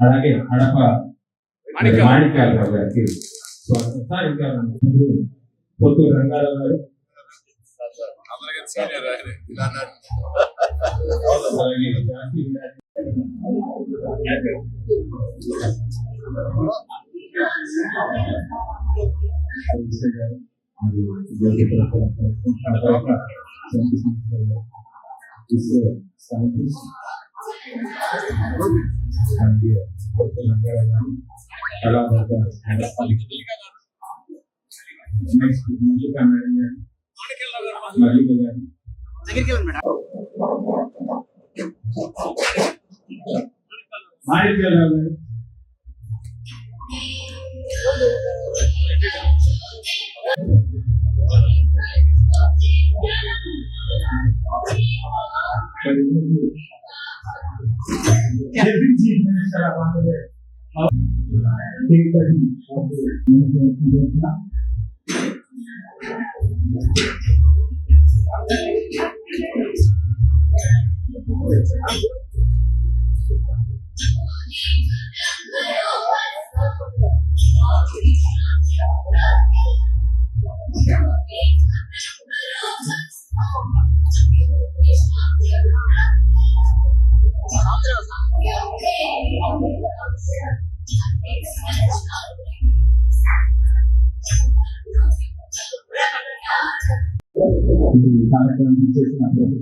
అలాగే హడప మాణిక్యం. మాణిక్యాలరావు గారికి స్వాగతం సార్ ఇంకా పొత్తు రంగారావు గారు అందరికీ సీనియర్ ఆయన ఇలా అన్నాడు అలాగే జాతి వినాయక్ దోశ గారు మరియు జ్యోతి ప్రసాద్ గారు, 好，第一个是你，然后明天明天看。ఈ కార్యక్రమం చేసిన మరి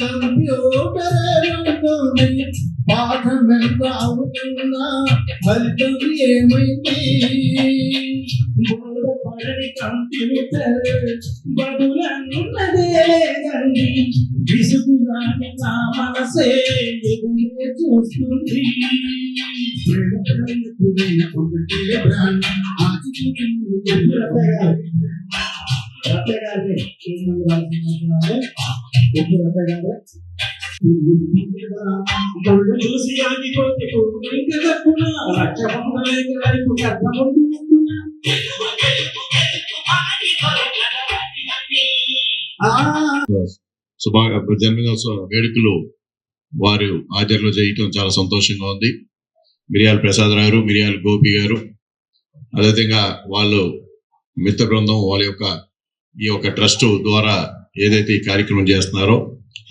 కంప్యూటర్ పాఠం ఎంత అవుతున్నా ఫలితం ఏమైంది బోధపడని కంప్యూటర్ బదులన్నదే లేదండి విసుగుగాని నా మనసే ఎదురే చూస్తుంది ప్రేమపడని ఒకటే బ్రాండ్ ఆచితూచి ముందుకు గారిని చూసి జన్మదినోత్సవ వేడుకలు వారు హాజరులో చేయటం చాలా సంతోషంగా ఉంది. మిరియాల ప్రసాద్ గారు మిరియాల గోపి గారు అదేవిధంగా వాళ్ళు మిత్ర బృందం వాళ్ళ యొక్క ఈ యొక్క ట్రస్ట్ ద్వారా ఏదైతే ఈ కార్యక్రమం చేస్తున్నారో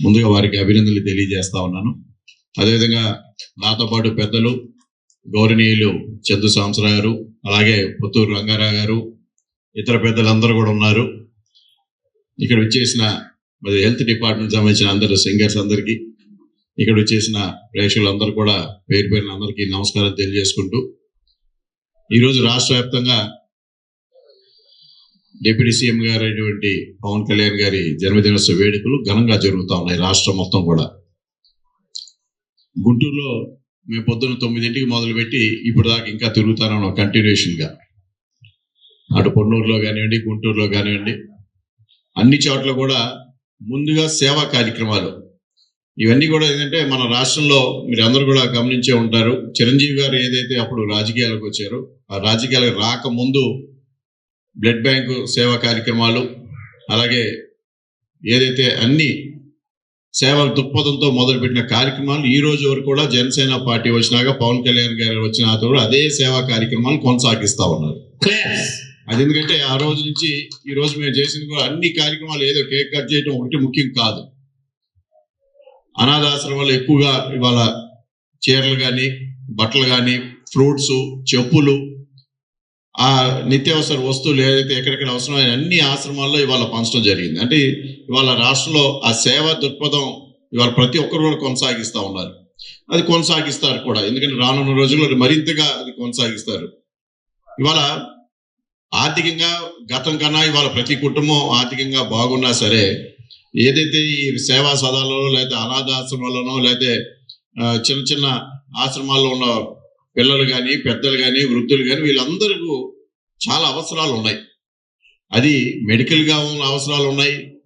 ముందుగా వారికి అభినందనలు తెలియజేస్తా ఉన్నాను. అదేవిధంగా నాతో పాటు పెద్దలు గౌరవనీయులు చందు సాంసరావు గారు అలాగే పుత్తూరు రంగారావు గారు ఇతర పెద్దలందరూ కూడా ఉన్నారు. ఇక్కడ వచ్చేసిన మరి హెల్త్ డిపార్ట్మెంట్ సంబంధించిన అందరు సింగర్స్ అందరికీ ఇక్కడ వచ్చేసిన ప్రేక్షకులందరూ కూడా పేరు పేరున అందరికీ నమస్కారం తెలియజేసుకుంటూ ఈరోజు రాష్ట్ర వ్యాప్తంగా డిప్యూటీ సీఎం గారు అయినటువంటి పవన్ కళ్యాణ్ గారి జన్మదినోత్సవ వేడుకలు ఘనంగా జరుగుతూ ఉన్నాయి రాష్ట్రం మొత్తం కూడా. గుంటూరులో మేము పొద్దున్న తొమ్మిదింటికి మొదలుపెట్టి ఇప్పుడు దాకా ఇంకా తిరుగుతాను ఉన్నాం కంటిన్యూషన్గా అటు పొన్నూరులో కానివ్వండి గుంటూరులో కానివ్వండి అన్ని చోట్ల కూడా ముందుగా సేవా కార్యక్రమాలు. ఇవన్నీ కూడా ఏంటంటే మన రాష్ట్రంలో మీరు అందరూ కూడా గమనించే ఉంటారు. చిరంజీవి గారు ఏదైతే అప్పుడు రాజకీయాలకు వచ్చారో ఆ రాజకీయాలకు రాకముందు బ్లడ్ బ్యాంకు సేవా కార్యక్రమాలు అలాగే ఏదైతే అన్ని సేవ దృక్పథంతో మొదలుపెట్టిన కార్యక్రమాలు ఈ రోజు వరకు కూడా జనసేన పార్టీ వచ్చినాక పవన్ కళ్యాణ్ గారు వచ్చిన తర్వాత అదే సేవా కార్యక్రమాలు కొనసాగిస్తా ఉన్నారు. అది ఎందుకంటే ఆ రోజు నుంచి ఈ రోజు మేము చేసిన కూడా అన్ని కార్యక్రమాలు ఏదో కేక్ కట్ చేయడం ఒకటి ముఖ్యం కాదు. అనాథాశ్రమాలు ఎక్కువగా ఇవాళ చీరలు కానీ బట్టలు కానీ ఫ్రూట్స్ చెప్పులు ఆ నిత్యావసర వస్తువులు ఏదైతే ఎక్కడెక్కడ అవసరమైన అన్ని ఆశ్రమాల్లో ఇవాళ పంచడం జరిగింది. అంటే ఇవాళ రాష్ట్రంలో ఆ సేవా దృక్పథం ఇవాళ ప్రతి ఒక్కరు కూడా కొనసాగిస్తూ ఉన్నారు. అది కొనసాగిస్తారు కూడా. ఎందుకంటే రానున్న రోజుల్లో మరింతగా అది కొనసాగిస్తారు. ఇవాళ ఆర్థికంగా గతం కన్నా ఇవాళ ప్రతి కుటుంబం ఆర్థికంగా బాగున్నా సరే ఏదైతే ఈ సేవా సదాలలో లేకపోతే అనాథాశ్రమాలను లేకపోతే చిన్న చిన్న ఆశ్రమాల్లో ఉన్న పిల్లలు కానీ పెద్దలు కానీ వృద్ధులు కానీ వీళ్ళందరికీ చాలా అవసరాలు ఉన్నాయి. అది మెడికల్గా ఉన్న అవసరాలు ఉన్నాయి.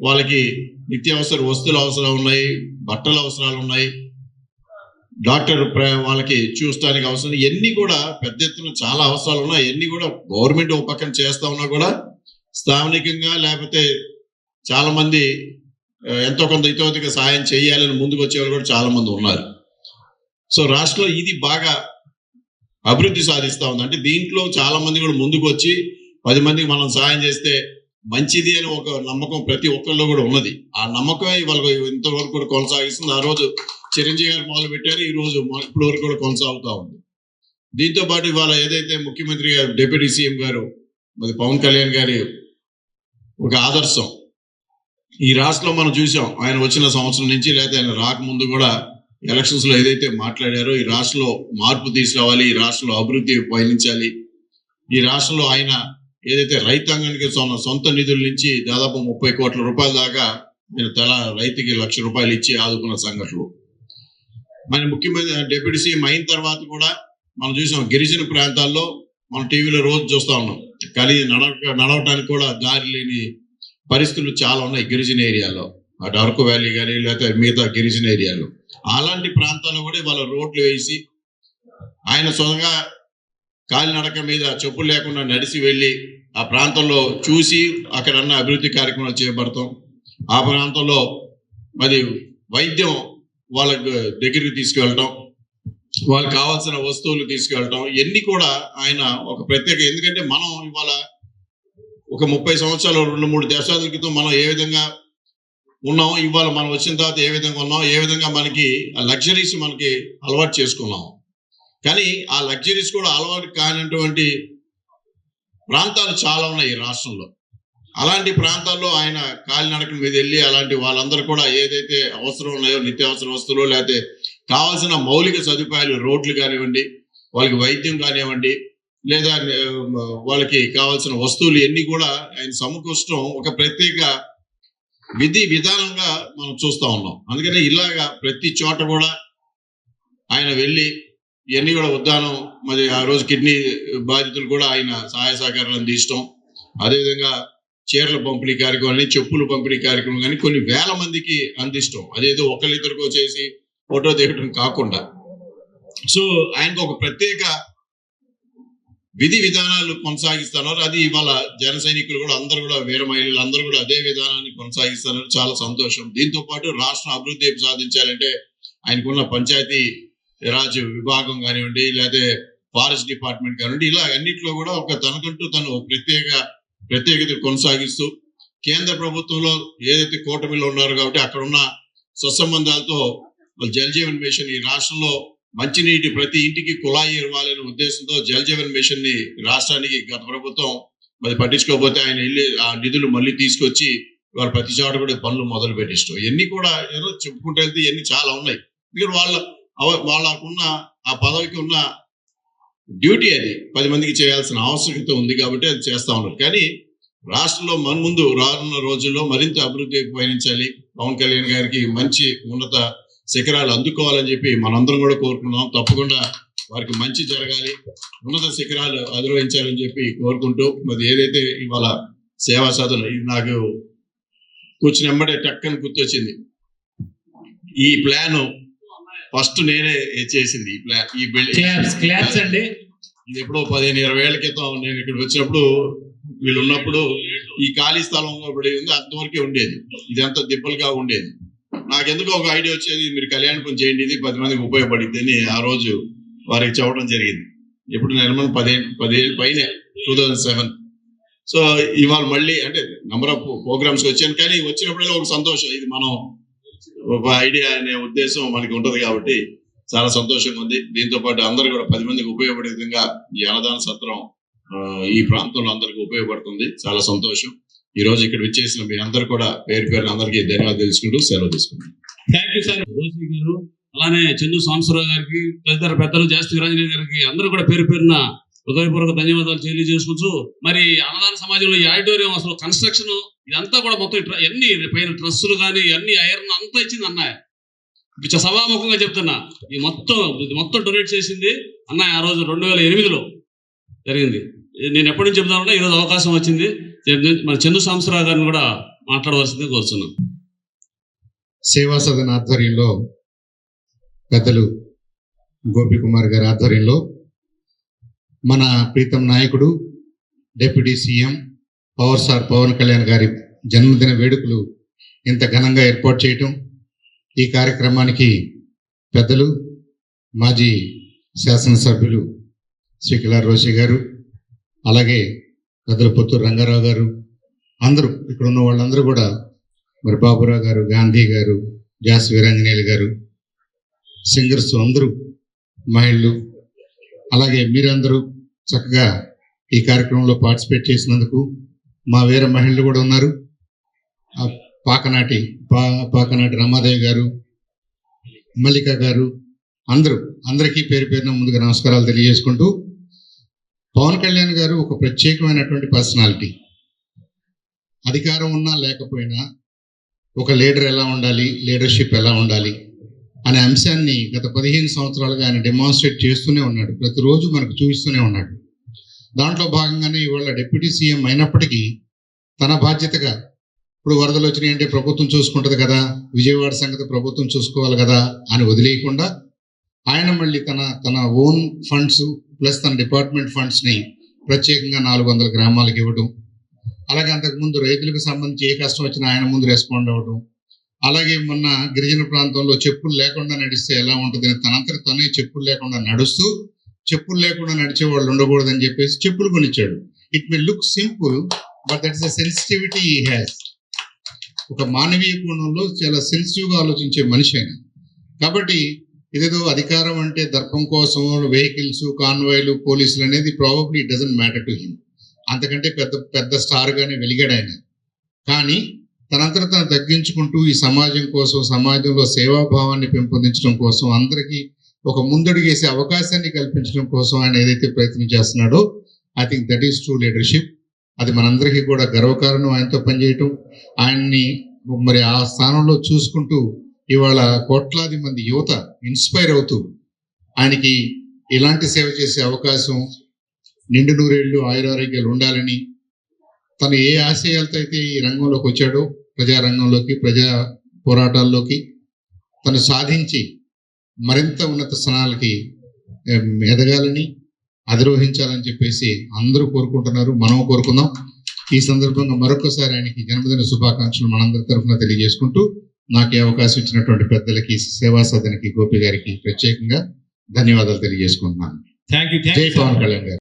వాళ్ళకి నిత్యావసర వస్తువులు అవసరాలు ఉన్నాయి బట్టల అవసరాలు ఉన్నాయి. డాక్టర్ ప్ర- వాళ్ళకి చూస్తానికి అవసరం. ఇవన్నీ కూడా పెద్ద ఎత్తున చాలా అవసరాలు ఉన్నాయి. ఇవన్నీ కూడా గవర్నమెంట్ ఒక పక్కన చేస్తా ఉన్నా కూడా స్థానికంగా లేకపోతే చాలామంది ఎంతో కొంత ఇతోతిగా సాయం చేయాలని ముందుకు వచ్చేవాళ్ళు కూడా చాలామంది ఉన్నారు. సో రాష్ట్రంలో ఇది బాగా అభివృద్ధి సాధిస్తూ ఉంది అంటే దీంట్లో చాలా మంది కూడా ముందుకు వచ్చి పది మందికి మనం సహాయం చేస్తే మంచిది అని ఒక నమ్మకం ప్రతి ఒక్కరిలో కూడా ఉన్నది. ఆ నమ్మకమే ఇవాళ ఇంతవరకు కూడా కొనసాగిస్తుంది. ఆ రోజు చిరంజీవి గారు మొదలు పెట్టారు ఈ రోజు ఇప్పటి వరకు కూడా కొనసాగుతూ ఉంది. దీంతో పాటు ఇవాళ ఏదైతే ముఖ్యమంత్రి గారు డిప్యూటీ సీఎం గారు మరి పవన్ కళ్యాణ్ గారి ఒక ఆదర్శం. ఈ రాష్ట్రంలో మనం చూసాం ఆయన వచ్చిన సంవత్సరం నుంచి లేకపోతే ఆయన రాకముందు కూడా ఎలక్షన్స్లో ఏదైతే మాట్లాడారో ఈ రాష్ట్రంలో మార్పు తీసుకురావాలి ఈ రాష్ట్రంలో అభివృద్ధి పయనించాలి. ఈ రాష్ట్రంలో ఆయన ఏదైతే రైతాంగానికి సొంత సొంత నిధుల నుంచి దాదాపు ముప్పై కోట్ల రూపాయల దాకా నేను తల రైతుకి లక్ష రూపాయలు ఇచ్చి ఆదుకున్న సంఘటనలు. మన ముఖ్యమంత్రి డిప్యూటీ సీఎం అయిన తర్వాత కూడా మనం చూసాం గిరిజన ప్రాంతాల్లో మనం టీవీలో రోజు చూస్తా ఉన్నాం. కానీ నడవ నడవటానికి కూడా దారి లేని పరిస్థితులు చాలా ఉన్నాయి గిరిజన ఏరియాలో. అటు అరకు వ్యాలీ కానీ లేకపోతే మిగతా గిరిజన ఏరియాలో. అలాంటి ప్రాంతాల్లో కూడా వాళ్ళ రోడ్లు వేసి ఆయన సొంతంగా కాలినడక మీద చెప్పులు లేకుండా నడిచి వెళ్ళి ఆ ప్రాంతంలో చూసి అక్కడ అన్న అభివృద్ధి కార్యక్రమాలు చేపడతాం. ఆ ప్రాంతంలో మరి వైద్యం వాళ్ళ దగ్గరికి తీసుకెళ్ళటం వాళ్ళకి కావాల్సిన వస్తువులు తీసుకెళ్ళటం ఇవన్నీ కూడా ఆయన ఒక ప్రత్యేక ఎందుకంటే మనం ఇవాళ ఒక ముప్పై సంవత్సరాలు రెండు మూడు దశాబ్దాల క్రితం మనం ఏ విధంగా ఉన్నాం. ఇవాళ మనం వచ్చిన తర్వాత ఏ విధంగా ఉన్నాం? ఏ విధంగా మనకి ఆ లగ్జరీస్ మనకి అలవాటు చేసుకున్నాం? కానీ ఆ లగ్జరీస్ కూడా అలవాటు కానిటువంటి ప్రాంతాలు చాలా ఉన్నాయి ఈ రాష్ట్రంలో. అలాంటి ప్రాంతాల్లో ఆయన కాలినడకం మీద వెళ్ళి అలాంటి వాళ్ళందరూ కూడా ఏదైతే అవసరం ఉన్నాయో నిత్యావసర వస్తువులు లేకపోతే కావాల్సిన మౌలిక సదుపాయాలు రోడ్లు కానివ్వండి వాళ్ళకి వైద్యం కానివ్వండి లేదా వాళ్ళకి కావాల్సిన వస్తువులు ఎన్ని కూడా ఆయన సమకూర్చడం ఒక ప్రత్యేక విధి విధానంగా మనం చూస్తా ఉన్నాం. అందుకని ఇలాగా ప్రతి చోట కూడా ఆయన వెళ్ళి ఇవన్నీ కూడా ఉద్దానం మరి ఆ రోజు కిడ్నీ బాధితులు కూడా ఆయన సహాయ సహకారాలు అందించడం అదేవిధంగా చీరల పంపిణీ కార్యక్రమం కానీ చెప్పులు పంపిణీ కార్యక్రమం కానీ కొన్ని వేల మందికి అందిస్తాం. అదేదో ఒకరిద్దరికో చేసి ఫోటో దిగటం కాకుండా. సో ఆయనకు ఒక ప్రత్యేక విధి విధానాలు కొనసాగిస్తున్నారు అది ఇవాళ జన సైనికులు కూడా అందరూ కూడా వీర మహిళలు అందరూ కూడా అదే విధానాన్ని కొనసాగిస్తున్నారు చాలా సంతోషం. దీంతో పాటు రాష్ట్ర అభివృద్ధి సాధించాలంటే ఆయనకున్న పంచాయతీ రాజ్ విభాగం కానివ్వండి లేదా ఫారెస్ట్ డిపార్ట్మెంట్ కానివ్వండి ఇలా అన్నిట్లో కూడా ఒక తనకంటూ తను ప్రత్యేక ప్రత్యేకత కొనసాగిస్తూ కేంద్ర ప్రభుత్వంలో ఏదైతే కూటమిలో ఉన్నారు కాబట్టి అక్కడ ఉన్న సత్సంబంధాలతో జల్ జీవన్ మిషన్ ఈ రాష్ట్రంలో మంచినీటి ప్రతి ఇంటికి కుళాయి ఇవ్వాలనే ఉద్దేశంతో జలజీవన్ మిషన్ని రాష్ట్రానికి గత ప్రభుత్వం మరి పట్టించుకోకపోతే ఆయన వెళ్ళి ఆ నిధులు మళ్ళీ తీసుకొచ్చి వాళ్ళ ప్రతి చోట కూడా పనులు మొదలు పెట్టిస్తాం ఇవన్నీ కూడా ఏదో చెప్పుకుంటూ వెళ్తే ఇవన్నీ చాలా ఉన్నాయి. ఎందుకంటే వాళ్ళ వాళ్ళకున్న ఆ పదవికి ఉన్న డ్యూటీ అది. పది మందికి చేయాల్సిన ఆవశ్యకత ఉంది కాబట్టి అది చేస్తా ఉన్నారు. కానీ రాష్ట్రంలో మన ముందు రానున్న రోజుల్లో మరింత అభివృద్ధి పయనించాలి. పవన్ కళ్యాణ్ గారికి మంచి ఉన్నత శిఖరాలు అందుకోవాలని చెప్పి మనందరం కూడా కోరుకున్నాం తప్పకుండా వారికి మంచి జరగాలి. ఉన్నత శిఖరాలు అధిరోహించాలని చెప్పి కోరుకుంటూ మరి ఏదైతే ఇవాళ సేవా సాధన నాకు కూర్చుని వెంబడే టక్కని గుర్తొచ్చింది. ఈ ప్లాన్ ఫస్ట్ నేనే చేసింది ఈ ప్లాన్ ఈ బిల్డింగ్ అండి. ఇది ఎప్పుడో పదిహేను ఇరవై ఏళ్ళ క్రితం నేను ఇక్కడ వచ్చినప్పుడు వీళ్ళు ఉన్నప్పుడు ఈ ఖాళీ స్థలం పడి ఉంది అంతవరకే ఉండేది. ఇదంతా దిబ్బలుగా ఉండేది. నాకెందుకు ఒక ఐడియా వచ్చేది మీరు కళ్యాణపం చేయండి ఇది పది మందికి ఉపయోగపడింది అని ఆ రోజు వారికి చెప్పడం జరిగింది. ఎప్పుడు నిర్మాణం పదిహేను పదిహేను పైన టూ థౌజండ్ సెవెన్ సో ఇవాళ మళ్ళీ అంటే నెంబర్ ఆఫ్ ప్రోగ్రామ్స్ వచ్చాను కానీ వచ్చినప్పుడల్లా ఒక సంతోషం. ఇది మనం ఒక ఐడియా అనే ఉద్దేశం మనకి ఉంటుంది కాబట్టి చాలా సంతోషంగా ఉంది. దీంతో పాటు అందరు కూడా పది మందికి ఉపయోగపడే విధంగా ఈ అన్నదాన సత్రం ఈ ప్రాంతంలో అందరికీ ఉపయోగపడుతుంది. చాలా సంతోషం. ఈ రోజు ఇక్కడ విచ్చేసిన మీ అందరు కూడా పేరు పేరు అందరికీ ధన్యవాదాలు తెలుసుకుంటూ సెలవు తీసుకుంటాం థ్యాంక్ యూ సార్ రోజీ గారు అలానే చందు సాంబశ్వరరావు గారికి తదితర పెద్దలు జాస్తి రాజనీయ గారికి అందరూ కూడా పేరు పేరున హృదయపూర్వక ధన్యవాదాలు తెలియజేసుకోవచ్చు మరి అన్నదాన సమాజంలో ఈ ఆడిటోరియం అసలు కన్స్ట్రక్షన్ ఇదంతా కూడా మొత్తం ఎన్ని పైన ట్రస్సులు కానీ అన్ని ఐరన్ అంతా ఇచ్చింది అన్నయ్య. సభాముఖంగా చెప్తున్నా ఈ మొత్తం ఇది మొత్తం డొనేట్ చేసింది అన్నయ్య ఆ రోజు రెండు వేల ఎనిమిదిలో జరిగింది. నేను ఎప్పటి నుంచి చెప్తానంటే ఈరోజు అవకాశం వచ్చింది. మన చందు సాంబశ్వరరావు గారిని కూడా మాట్లాడవలసిందే కోరుతున్నాం సేవా సదన్ ఆధ్వర్యంలో పెద్దలు గోపికుమార్ గారి ఆధ్వర్యంలో మన ప్రీతం నాయకుడు deputy CM power sir Pawan Kalyan గారి జన్మదిన వేడుకలు ఇంత ఘనంగా ఏర్పాటు చేయటం ఈ కార్యక్రమానికి పెద్దలు మాజీ శాసనసభ్యులు శ్రీ కిలార్ రోషి గారు అలాగే పెద్దలు రంగారావు గారు అందరూ ఇక్కడ ఉన్న వాళ్ళందరూ కూడా మరి బాబురావు గారు గాంధీ గారు జాస్ వీరాంజనేయులు గారు సింగర్స్ అందరూ మహిళలు అలాగే మీరందరూ చక్కగా ఈ కార్యక్రమంలో పార్టిసిపేట్ చేసినందుకు మా వేరే మహిళలు కూడా ఉన్నారు. పాకనాటి పా పాకనాటి రమాదేవి గారు మల్లిక గారు అందరూ అందరికీ పేరు పేరున ముందుగా నమస్కారాలు తెలియజేసుకుంటూ పవన్ కళ్యాణ్ గారు ఒక ప్రత్యేకమైనటువంటి పర్సనాలిటీ. అధికారం ఉన్నా లేకపోయినా ఒక లీడర్ ఎలా ఉండాలి లీడర్షిప్ ఎలా ఉండాలి అనే అంశాన్ని గత పదిహేను సంవత్సరాలుగా ఆయన డెమాన్స్ట్రేట్ చేస్తూనే ఉన్నాడు. ప్రతిరోజు మనకు చూపిస్తూనే ఉన్నాడు. దాంట్లో భాగంగానే ఇవాళ డిప్యూటీ సీఎం అయినప్పటికీ తన బాధ్యతగా ఇప్పుడు వరదలు వచ్చినాయి అంటే ప్రభుత్వం చూసుకుంటుంది కదా విజయవాడ సంగతి ప్రభుత్వం చూసుకోవాలి కదా అని వదిలేయకుండా ఆయన మళ్ళీ తన తన ఓన్ ఫండ్స్ ప్లస్ తన డిపార్ట్మెంట్ ఫండ్స్ని ప్రత్యేకంగా నాలుగు వందల గ్రామాలకు ఇవ్వడం అలాగే అంతకుముందు రైతులకు సంబంధించి ఏ కష్టం వచ్చినా ఆయన ముందు రెస్పాండ్ అవ్వడం అలాగే మొన్న గిరిజన ప్రాంతంలో చెప్పులు లేకుండా నడిస్తే ఎలా ఉంటుందని తనంతట తనే చెప్పులు లేకుండా నడుస్తూ చెప్పులు లేకుండా నడిచే వాళ్ళు ఉండకూడదని చెప్పేసి చెప్పులు కొనిచ్చాడు. It may look simple but that is a sensitivity he has ఒక మానవీయ కోణంలో చాలా సెన్సిటివ్గా ఆలోచించే మనిషి ఆయన. కాబట్టి ఇదేదో అధికారం అంటే దర్పం కోసం వెహికల్స్ కాన్వాయ్లు పోలీసులు అనేది probably doesn't matter to him అంతకంటే పెద్ద పెద్ద స్టార్గానే వెలిగాడు ఆయన. కానీ తనంతట తను తగ్గించుకుంటూ ఈ సమాజం కోసం సమాజంలో సేవాభావాన్ని పెంపొందించడం కోసం అందరికీ ఒక ముందడుగేసే అవకాశాన్ని కల్పించడం కోసం ఆయన ఏదైతే ప్రయత్నం చేస్తున్నాడో I think that is true leadership అది మనందరికీ కూడా గర్వకారణం. ఆయనతో పనిచేయటం ఆయన్ని మరి ఆ స్థానంలో చూసుకుంటూ ఇవాళ కోట్లాది మంది యువత ఇన్స్పైర్ అవుతూ ఆయనకి ఇలాంటి సేవ చేసే అవకాశం నిండు నూరేళ్ళు ఆయురారోగ్యాలు ఉండాలని తను ఏ ఆశయాలతో అయితే ఈ రంగంలోకి వచ్చాడో ప్రజారంగంలోకి ప్రజా పోరాటాల్లోకి తను సాధించి మరింత ఉన్నత స్థానాలకి ఎదగాలని అధిరోహించాలని చెప్పేసి అందరూ కోరుకుంటున్నారు. మనం కోరుకుందాం. ఈ సందర్భంగా మరొకసారి ఆయనకి జన్మదిన శుభాకాంక్షలు మనందరి తరఫున తెలియజేసుకుంటూ నాకు అవకాశం ఇచ్చినటువంటి పెద్దలకి సేవా సదనకి గోపి గారికి ప్రత్యేకంగా ధన్యవాదాలు తెలియజేసుకుంటున్నాను. జై పవన్ కళ్యాణ్ గారు.